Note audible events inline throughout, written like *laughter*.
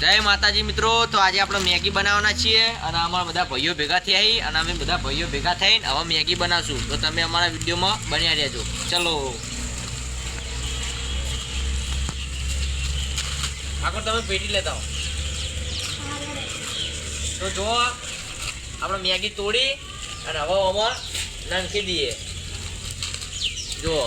જય માતાજી મિત્રો, તો આજે આપણે મેગી બનાવવાના છીએ અને અમારા બધા ભાઈઓ ભેગા થયા અને અમે બધા ભાઈઓ ભેગા થઈને હવે મેગી બનાવશું. તો તમે અમારા વિડીયોમાં બન્યા રહેજો. ચલો. આગળ તમે પેટી લેતા હો તો જો, આપણે મેગી તોડી અને હવે આમાં નાખી દઈએ. જુઓ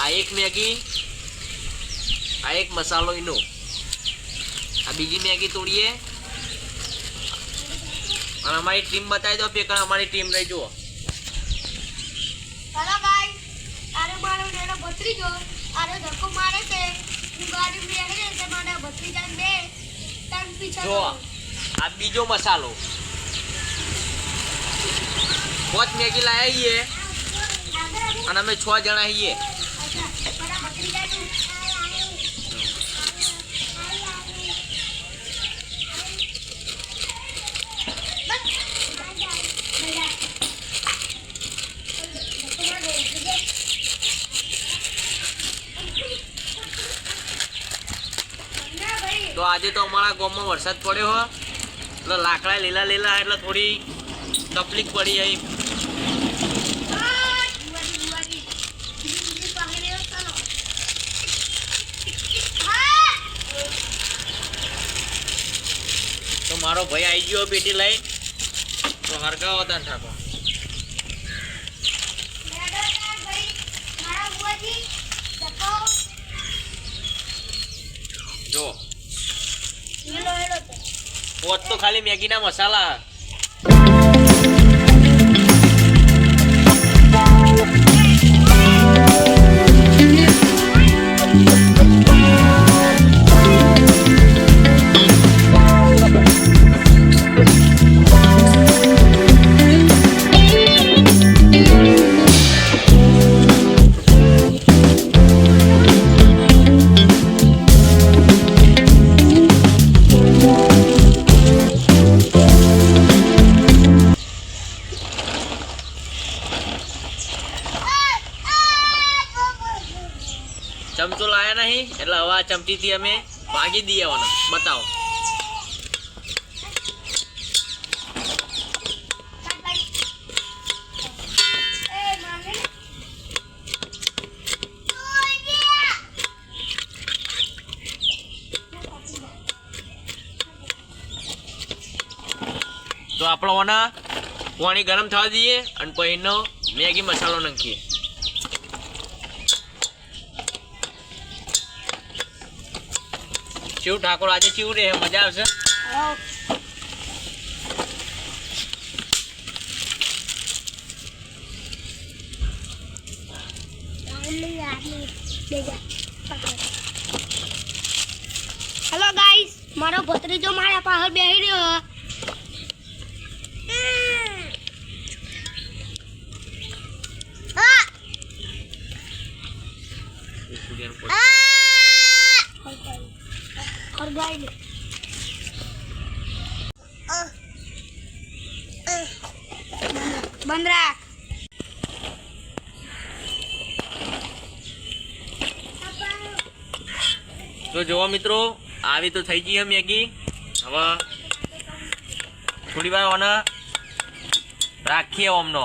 આ એક મેગી, આ એક મસાલો એનો. આ બીજી મેગી તોડીએ. અને અમારી ટીમ બતાવી દો પેકર અમારી ટીમ રહી જુઓ. હેલો ભાઈ આરે મારો નેનો ભત્રીજો આરે ધક્કો મારે છે. હું ગાડી છે મારા ભત્રીજા બે. તન પીછા જો આ બીજો મસાલો. પાંચ મેગી લાયા છીએ અને અમે છ જણા છીએ મારા ભત્રીજાનું ના ભાઈ તો આજે તો અમારા ગામમાં વરસાદ પડ્યો હોય એટલે લાકડા લીલા લીલા એટલે થોડી તકલીફ પડી હા તો મારો ભાઈ આવી ગયો પેટી લઈ. તો હરગાવો તાન ઠાકો મેડમ ભાઈ મારા બુવાજી ધક્કો જો હેલો હેલો પોત તો ખાલી મેગીના મસાલા. ચમચીથી અમે ભાગી દઈએ આવવાનો બતાવો. તો આપણો ઓના પાણી ગરમ થવા દઈએ અને પછી એનો મેગી મસાલો નાખીએ. શિવ ઠાકોર આજે શિવ રે મજા આવશે? હેલો ગાઈસ મારો ભત્રીજો મારા પાછળ બેહી રહ્યો હા ખરગાઈ લે બંધ રાખ. તો જોવા મિત્રો, આવી તો થઈ ગઈ મેગી. હવે થોડી વાર ઓને રાખીએ ઓમનો.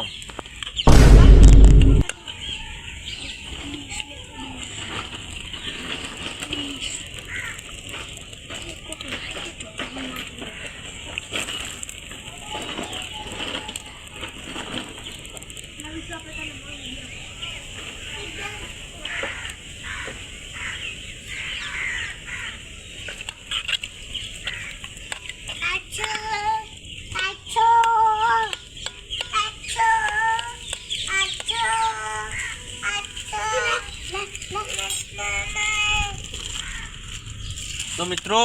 તો મિત્રો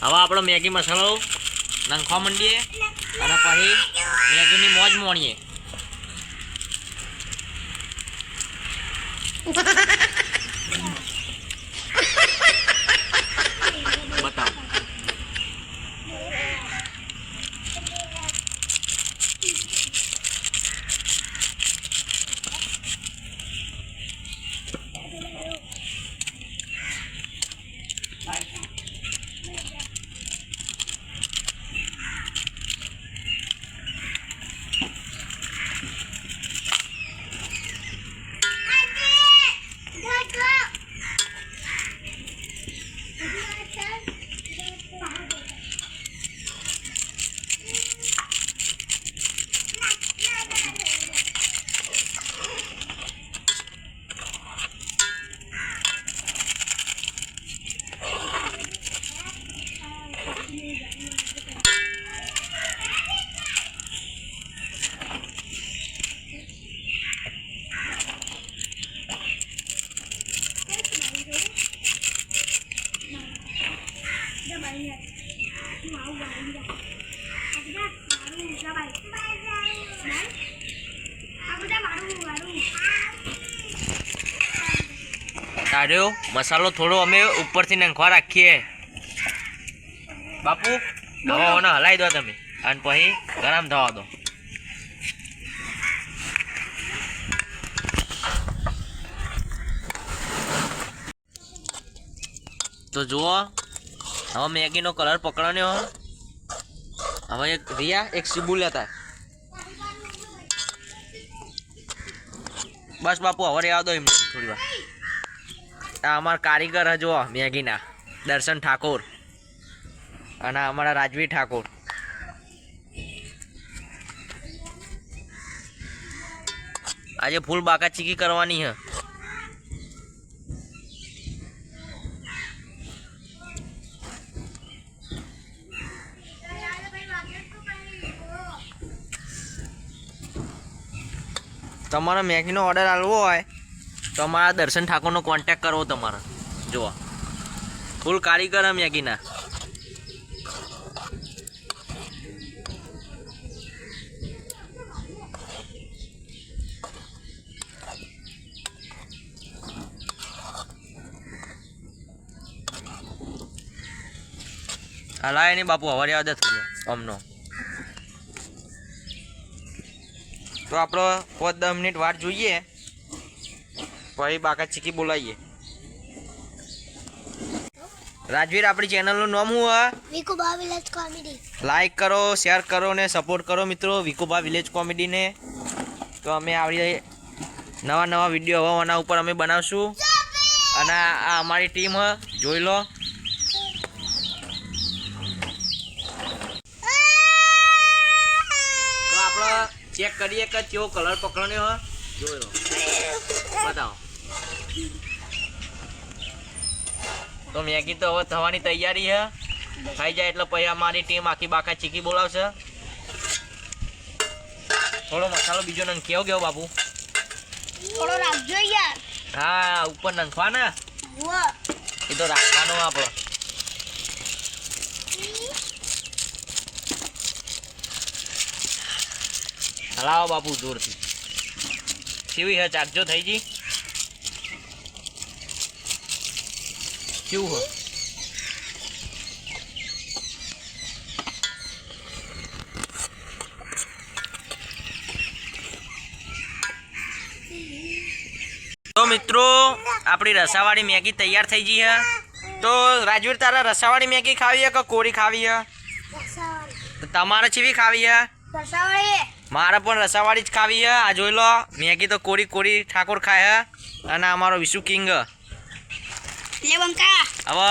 હવે આપણો મેગી મસાલો નાખવા માંડીએ અને પછી મેગીની મોજ મોણીએ *laughs* બતાવો વાળી યાર. તું આવું વાળી જા. આ બધા મારું ઊંચા ભાઈ. ભાઈ? આ બધા મારું મારું તાર્યો મસાલો થોડો અમે ઉપરથી નાખવા રાખીએ. બાપુ હવે ઓને હલાવી દો તમે. અને પછી ગરમ થવા દો. તો જુઓ હવે મેગીનો કલર પકડવાનો હવે એક રિયા, એક શિબુલ હતા. બસ બાપુ, હવે રહેવા એમ થોડી વાર. આ અમારા કારીગર હજો મેગીના. દર્શન ઠાકોર. અને અમારા રાજવી ઠાકોર. આજે ફૂલ બાકા ચીકી કરવાની હે. તમારે મેગીનો ઓર્ડર આવવો હોય, તો અમારા દર્શન ઠાકોરનો કોન્ટેક કરવો તમારે. જુઓ. ફૂલ કારીગર મેગીના. હલાય નહીં બાપુ અવારી આદત થઈ ગયો અમનો તો આપણો પાંચ દસ મિનિટ વાર જોઈએ. પછી બાકા ચીકી બોલાવીએ રાજવીર આપણી ચેનલનું નામ શું વિકુબા વિલેજ કોમેડી લાઈક કરો શેર કરો ને સપોર્ટ કરો મિત્રો વિકુબા વિલેજ કોમેડીને તો અમે આવી નવા નવા વીડિયો હવાના ઉપર અમે બનાવશું. અને આ અમારી ટીમ જોઈ લો તો આપણે ચેક કરીએ કે કેવો કલર પકડ્યો હોય જોયો બતાવો. તો મેગી તો હવે થવાની તૈયારી છે થઈ જાય એટલે પછી અમારી ટીમ આખી બાકા ચીકી બોલાવશે. થોડો મસાલો બીજો નંગ કેવો ગયો બાપુ? થોડો રાખજો યાર. હા ઉપર નંખવા ને એ તો રાખવાનો આપણો. હલાવો બાપુ જોરથી. કેવી હે ચાકજો થઈ જી કેવું હે તો મિત્રો આપણી રસાવાળી મેગી તૈયાર થઈ ગઈ હે તો રાજવીર તારા રસાવાળી મેગી ખાવી હે કે કોરી ખાવી હે તમારે ચીવી ખાવી હે રસાવાળી મારે પણ રસાવાળી જ ખાવી છે આ જોઈ લો. મેગી તો કોરી કોરી ઠાકોર ખાય હે. અને અમારો વિશુ કિંગ. લે બંકા હવે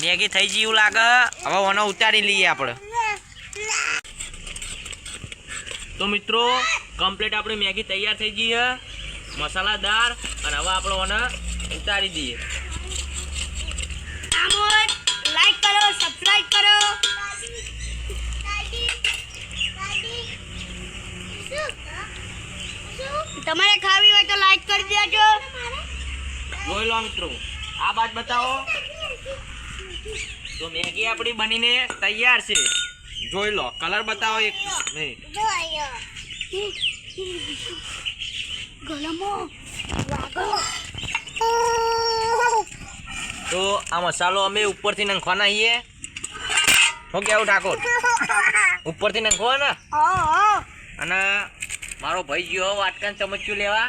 મેગી થઈ ગઈ એવું લાગે હવે ઓનો ઉતારી લઈએ આપણે. તો મિત્રો કમ્પ્લીટ આપણી મેગી તૈયાર થઈ ગઈ છે મસાલાદાર અને હવે આપણે ઓને ઉતારી દઈએ. લાઈક કરો સબસ્ક્રાઇબ કરો. તમારે ખાવી હોય તો લાઈક કરી દેજો. જોઈ લો મિત્રો આ બાત બતાવો. તો મેગી આપણી બનીને તૈયાર છે. જોઈ લો કલર બતાવો એક. તો આ મસાલો અમે ઉપરથી નાખવાના છીએ. શું કેવું ઠાકોર? ઉપરથી નાખવાના? અને મારો ભાઈ ગયો વાટકાન ચમચ્યું લેવા.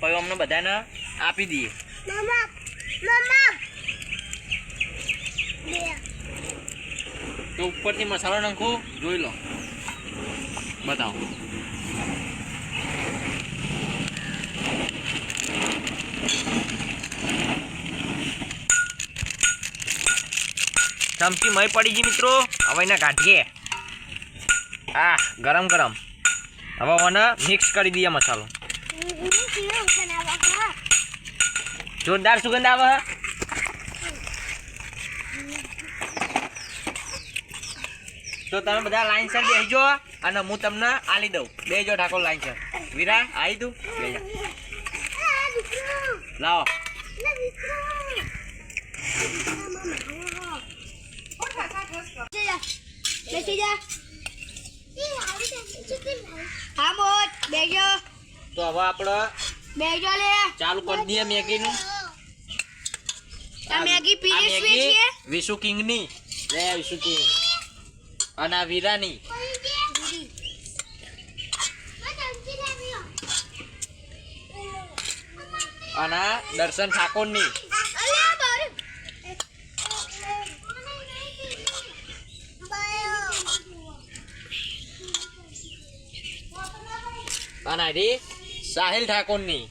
પછી અમને બધાને આપી દઈએ. તો ઉપરથી મસાલો નાખું જોઈ લો. બતાવો. ચમચી મય પડી ગઈ મિત્રો. હવે એના કાઢીએ. આ ગરમ ગરમ. હવે મને મિક્સ કરી દઈએ મસાલો. જોરદાર સુગંધ આવે. તો તમે બધા લાઈન સર બેસજો અને હું તમને આલી દઉં. બેજો ઠાકોર લાઈન સર વીરા આવી તું? બેજા લાવો. બેસી જા. હા મોટ બેજો. તો હવે આપણે બેજો લે. ચાલુ કરી દઈએ આ મેગી આ પીરી મેગી સ્વીટ છે? વિશુ કિંગની. લે વિશુ કિંગ. અને આ વીરાની. અને આ દર્શન ઠાકોરની. અને આ સાહિલ ઠાકોરની.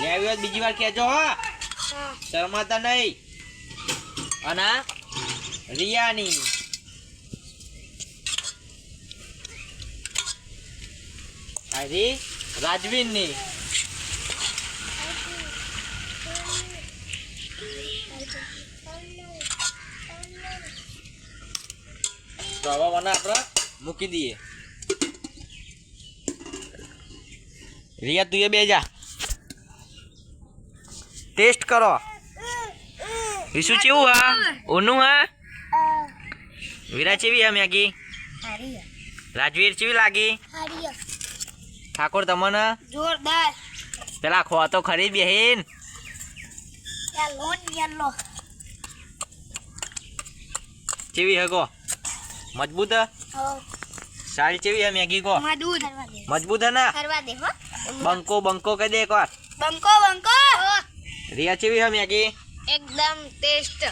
લેવી હોય બીજી વાર કહેજો હો. શરમાતા નહીં. અને રિયાની. રાજવીરની તો હવે મને આપણે મૂકી દઈએ. રિયા તું એ બે જા. ટેસ્ટ કરો. વિશુ ચેવું હા? ઓનું હા? વીરા ચેવી હા મેગી? રાજવીર ચેવી લાગી? ઠાકોર તમને? જોરદાર. પેલા ખો તો ખરી બેહીન. ચેવી હે કો મજબૂત? હે. સારી ચેવી હે મેગી કો? માં દૂધ. મજબૂત હે ના? કરવા દે હો. બંકો બંકો કહી દે એકવાર. બંકો બંકો. રિયા ચેવી હે મેગી? એકદમ ટેસ્ટ.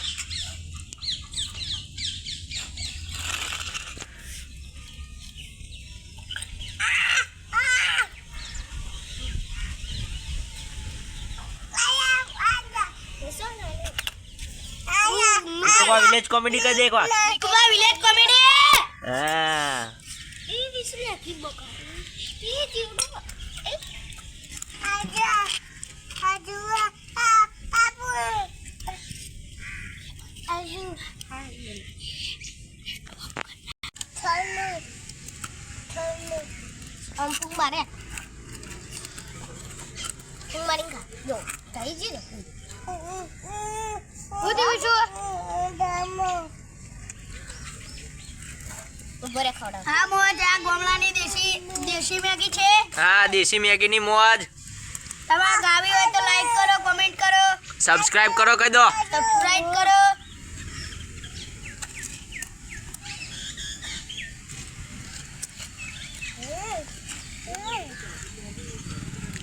વિલેજ કોમેડી કરી દે એકવાર. વિલેજ કોમેડી હા એ વિસરી આખી બકા એ જીવડો એ આજા આજુ આપુ આજુ થલુ થલુ આમ ફૂંક મારે ફૂંક મારી ખા જો થઈ ગયું ને હું દેવું છું ઊભો ખવડાવ હા મોજ આ ગોમલાની દેશી દેશી મેગી છે. હા દેશી મેગીની મોજ. તમારે ગાવી હોય તો લાઈક કરો કમેન્ટ કરો. સબસ્ક્રાઇબ કરો કહી દો. સબસ્ક્રાઇબ કરો.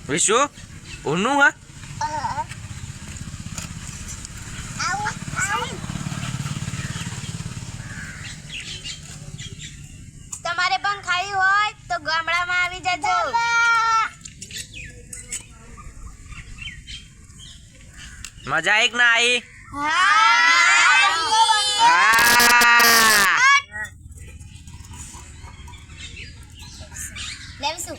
વિશુ ઓનું હા? પણ ખાવી હોય તો ગામડામાં આવી જજો. મજા આવી ના આવી લેવશું